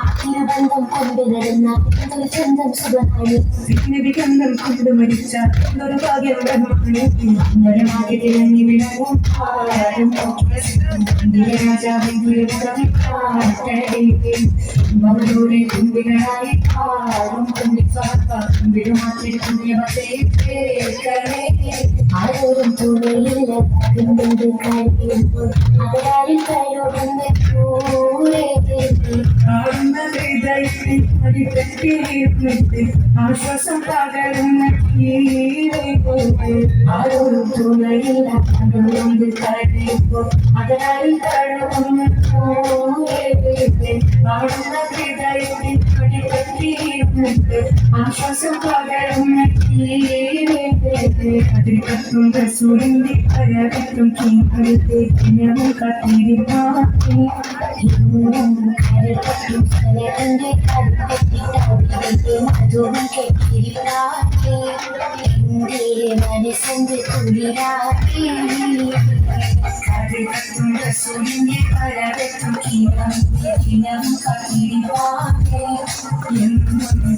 അഖിലബന്ധം കൊണ്ടുവരുന്ന ചന്തം സുഖമാണ് സിഗ്നിഫിക്കന്തം കൊണ്ട് മരിച്ച ദുർഭാഗ്യം ബ്രഹ്മണി തിളങ്ങി വിളങ്ങും ആരും രാജാവിൻ മകളുടെ തുമ്പികളായി പാടും വെളുമാതിരി പുണ്യമതേ ആരോരും തുണയില്ല കണ്ടത് കഴിയുമ്പോൾ അവരാരിൽ കൈയോടുന്ന കൂടെ കാണുന്ന ഹൃദയത്തിൽ അടിപ്പെട്ടിരുന്നിട്ട് ആശ്വാസം പകരുന്ന ആരോടും തുണയില്ല അതുകൊണ്ട് കഴിയുമ്പോൾ അതിനായി കഴിവുന്ന കാണുന്ന ഹൃദയത്തിൽ അടിപ്പെട്ടിരുന്നിട്ട് കത്തും റസൂലിന്റെ അരകത്തും കിങ്കടുത്ത് ഞങ്ങൾ കത്തിരിപ്പാക്കി ഇന്നും കരപ്പറ്റും സ്ഥലത്തിന്റെ കരുപ്പറ്റിട്ട് മധുരം കെട്ടിരിക്കാക്കി എന്റെ മനസ്സിന്റെ കുളിരാക്കി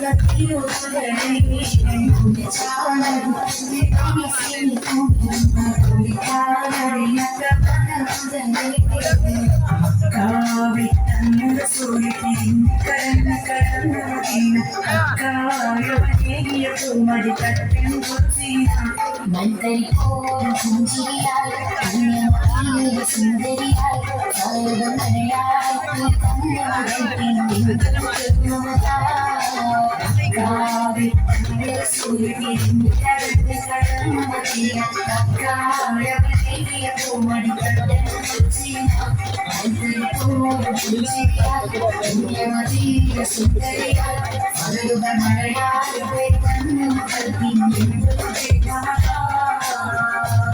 കെട്ടിരിപ്പാക്കി എന്റെ തട്ടൻ കുളിരാക്കി മന്ത്രിപ്പോലും പുഞ്ചിരിയായി പുണ്യമീ സുന്ദരിയായി സർവമഴയായി പ്രിയമുള്ള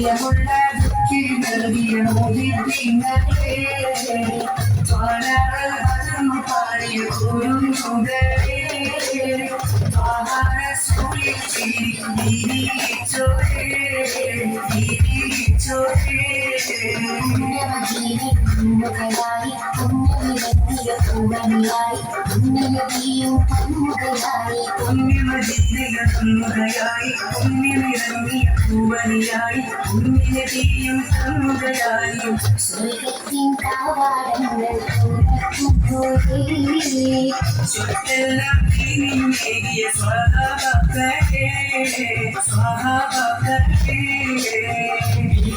പ്രിയമുള്ള ദുഃഖി നൽകിയ മോഹിപ്പിങ്ങളെ പാടിയ കുറുമുകളെ പുണ്യമജീവി കുന്നുകളായി പുണ്യമിരത്തിയ പൂവനിയായി പുണ്യനദിയും കണ്ണുകളായി പുണ്യമതിയായി പുണ്യമിറങ്ങിയ പൂവനിയായി പുണ്യനദിയും കണ്ണുകളായും സ്വർഗത്തിൻ കാവാടങ്ങൾ ചുറ്റെല്ലാം നേടിയ സ്വഭാവത്തെ സ്വഭാവത്തെ